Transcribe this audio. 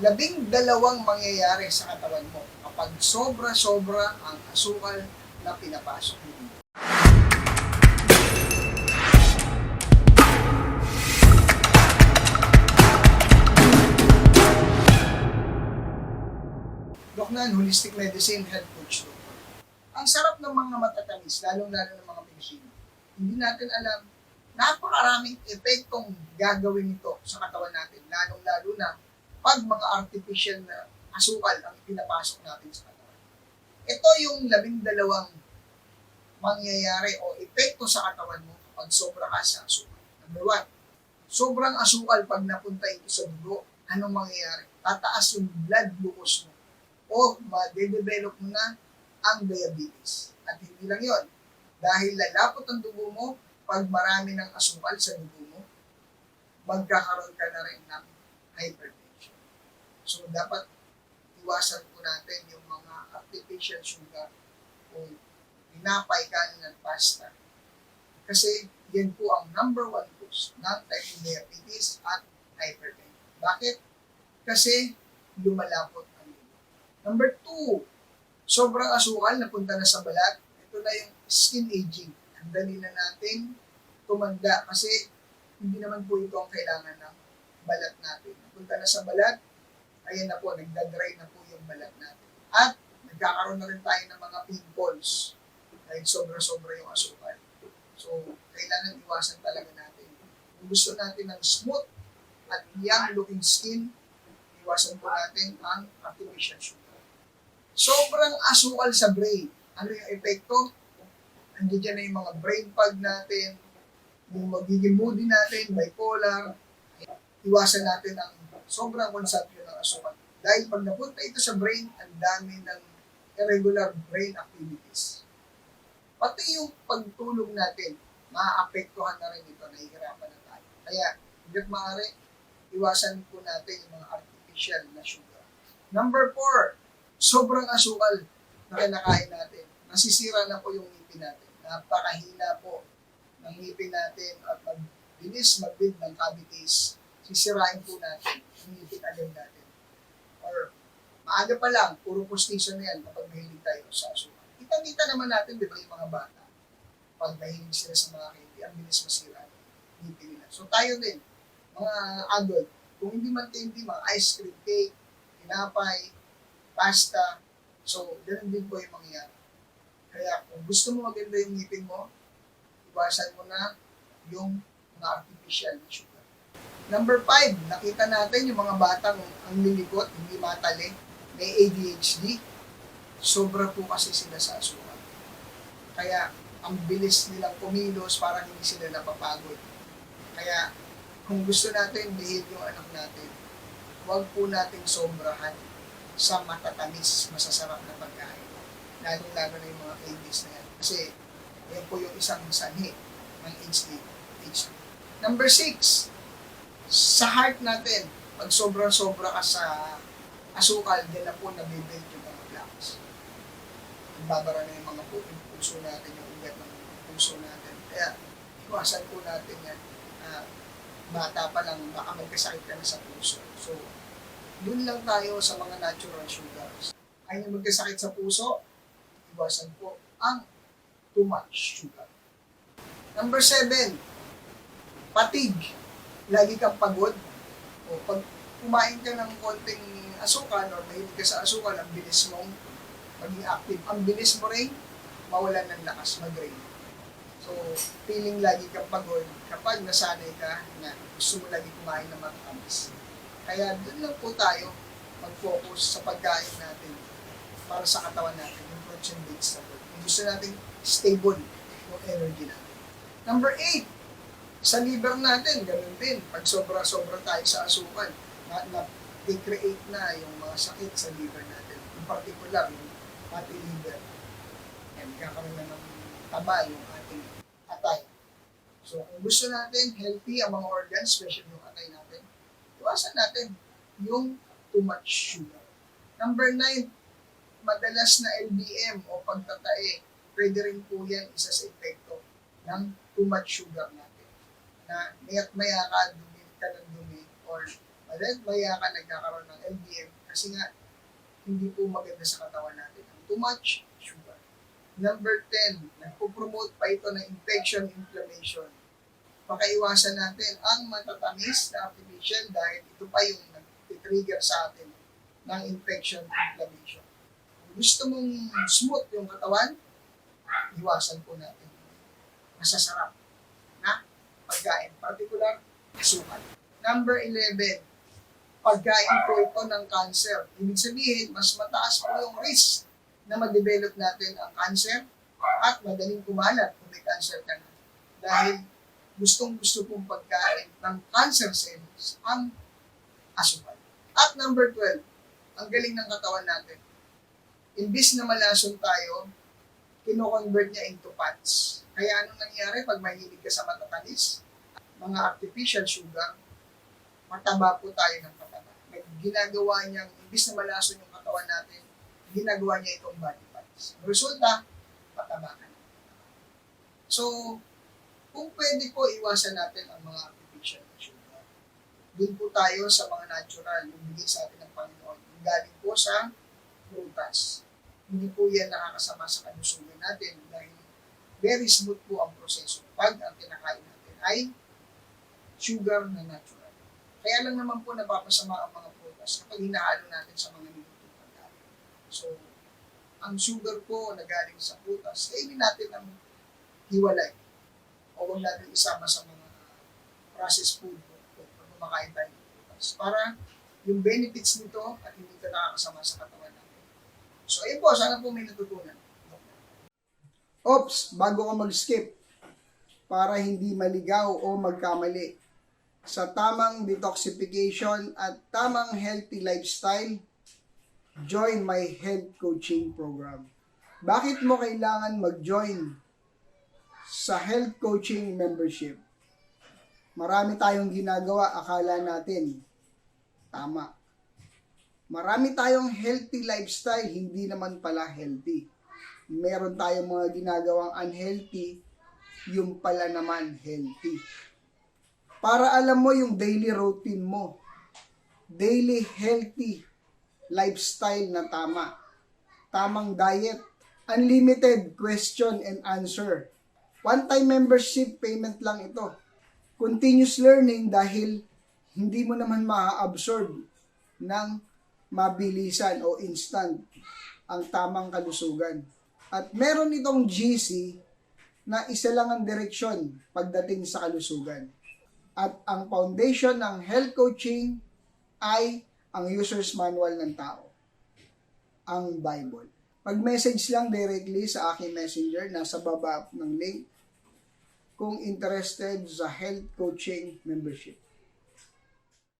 labing dalawang mangyayari sa katawan mo kapag sobra-sobra ang asukal na pinapasok mo. Doc Nan, Holistic Medicine Health Coach Doctor. Ang sarap ng mga matatamis, lalong-lalo ng mga medisina. Hindi natin alam, napakaraming epektong gagawin ito sa katawan natin, lalong-lalo na pag mga artificial na asukal ang pinapasok natin sa katawan. Ito yung labing dalawang mangyayari o epekto sa katawan mo kapag sobra ka sa asukal. Number one, sobrang asukal pag napunta ito sa dugo, anong mangyayari? Tataas yung blood glucose mo o ma-develop mo na ang diabetes. At hindi lang yon dahil lalapot ang dugo mo, pag marami ng asukal sa dugo mo, magkakaroon ka na rin ng hypertension. So, dapat iwasan po natin yung mga artificial sugar o pinapay kanin at pasta. Kasi yan po ang number one cause ng type 2 diabetes at hypertension. Bakit? Kasi lumalapot ang dugo. Number two, sobrang asukal napunta na sa balat. Ito na yung skin aging. Ang dali na natin tumanda kasi hindi naman po ito ang kailangan ng balat natin. Napunta na sa balat, ayan na po, nagda-dry na po yung balat natin. At nagkakaroon na rin tayo ng mga pimples dahil sobra-sobra yung asukal. So, kailangan iwasan talaga natin. Kung gusto natin ng smooth at young looking skin, iwasan po natin ang artificial sugar. Sobrang asukal sa brain. Ano yung epekto? Andiyan na yung mga brain fog natin, yung magiging moody natin, bipolar. Iwasan natin ang sobrang consumption ng asukal. Dahil pag napunta ito sa brain, ang dami ng irregular brain activities. Pati yung pagtulog natin, maapektuhan na rin ito, nahihirapan na tayo. Kaya, hanggat maaari, iwasan po natin yung mga artificial na sugar. Number four, sobrang asukal na kinakain natin. Nasisira na po yung ngipin natin. Napakahina po ng ngipin natin at magbilis mag-build ng cavities. Sisirain po natin ngipin agad natin. Or maaga pa lang, puro postiso na yan kapag mahilig tayo sa asukal. Kita-kita naman natin, di ba, yung mga bata. Pag mahilig sila sa mga candy, ang bilis masira ngipin nila. So tayo din, mga adult, kung hindi man candy, mga ice cream, cake, tinapay, pasta. So, ganun din po yung mangyayari. Kaya kung gusto mo maganda yung ngipin mo, iwasan mo na yung mga artificial na sugar. Number five, nakita natin yung mga batang ang lilikot, hindi matali, may ADHD. Sobra po kasi sila sa asukal. Kaya ang bilis nilang kumilos para hindi sila napapagod. Kaya kung gusto natin behave yung anak natin, huwag po nating sobrahan sa matatamis, masasarap na pagkain. Lalo-lalo na yung mga candies na yan. Kasi yan po yung isang sanhi ng. HD. Number six, sa heart natin, pag sobra-sobra ka sa asukal, din na po nabibuild yung mga plaques. Nagbabara na yung mga pu- yung puso natin, yung ugat ng puso natin. Kaya, iwasan po natin yan. Ah, bata pa lang, baka magkasakit ka na sa puso. So, dun lang tayo sa mga natural sugars. Nyo magkasakit sa puso, iwasan po ang too much sugar. Number seven, patig. Lagi kang pagod. O pag kumain ka ng konting asukal or mahilig ka sa asukal, ang bilis mong maging active. Ang bilis mo rin mawalan ng lakas, mag-drain. So, feeling lagi kang pagod kapag nasanay ka na gusto mo lagi kumain ng matatamis. Kaya doon lang po tayo mag-focus sa pagkain natin para sa katawan natin, yung and vegetables. Kung gusto natin stable yung energy natin. Number eight, sa liver natin, ganun din. Pag sobra-sobra tayo sa asukal, na, na create na yung mga sakit sa liver natin. In particular, yung fatty liver. And kakaroon na ng taba yung ating atay. So, kung gusto natin healthy ang mga organs, especially yung atay natin, iwasan natin yung too much sugar. Number nine, madalas na LBM o pagtatae, pwede rin po yan isa sa epekto ng too much sugar natin. Na mayat maya ka, dumi ka ng dumi or Dahil maya ka nagkakaroon ng LDL kasi nga hindi po maganda sa katawan natin. Ang Too much sugar. Number 10, nagpo-promote pa ito ng infection, inflammation. Pakaiwasan natin ang matatamis na artificial dahil ito pa yung nag-trigger sa atin ng infection, inflammation. Kung gusto mong smooth yung katawan, iwasan po natin. Masasarap. Particular, asukal. Number 11, pagkain po ito ng cancer. Ibig sabihin, mas mataas po yung risk na ma-develop natin ang cancer at madaling kumalat kung may cancer ka na. Dahil gustong gusto pong pagkain ng cancer cells ang asukal. At number 12, ang galing ng katawan natin. Imbis na malason tayo, kino-convert niya into fats. Kaya anong nangyari pag mahilig ka sa matatamis, mga artificial sugar, mataba po tayo ng pataba. Nag- Ginagawa niyang, imbis na malason yung katawan natin, ginagawa niya itong body. Ang resulta, pataba ka na. So, kung pwede po, iwasan natin ang mga artificial sugar. Doon po tayo sa mga natural, yung bigay sa atin ng Panginoon. Yung galing po sa prutas. Hindi po yan nakakasama sa kalusugan natin dahil very smooth po ang proseso pag ang kinakain natin ay sugar na natural. Kaya lang naman po napapasama ang mga prutas kapag hinahalo natin sa mga nilutong pagkain. So, ang sugar po na galing sa prutas, kainin natin ang hiwalay. O huwag natin isama sa mga processed food po kung kumakain tayo ng prutas. Para yung benefits nito at hindi ka nakakasama sa katawan natin. So, ayun po, sana po may natutunan. Ops, bago ka mag-skip, para hindi maligaw o magkamali sa tamang detoxification at tamang healthy lifestyle, join my health coaching program. Bakit mo kailangan mag-join sa health coaching membership? Marami tayong ginagawa, akala natin tama. Marami tayong healthy lifestyle, hindi naman pala healthy. Meron tayong mga ginagawang unhealthy, yung pala naman healthy. Para alam mo yung daily routine mo, daily healthy lifestyle na tama, tamang diet, unlimited question and answer. One-time membership payment lang ito. Continuous learning dahil hindi mo naman ma-absorb ng mabilisan o instant ang tamang kalusugan. At meron itong GC na isa lang ang direksyon pagdating sa kalusugan. At ang foundation ng health coaching ay ang user's manual ng tao, ang Bible. Pag-message lang directly sa aking messenger, nasa baba ng link kung interested sa health coaching membership.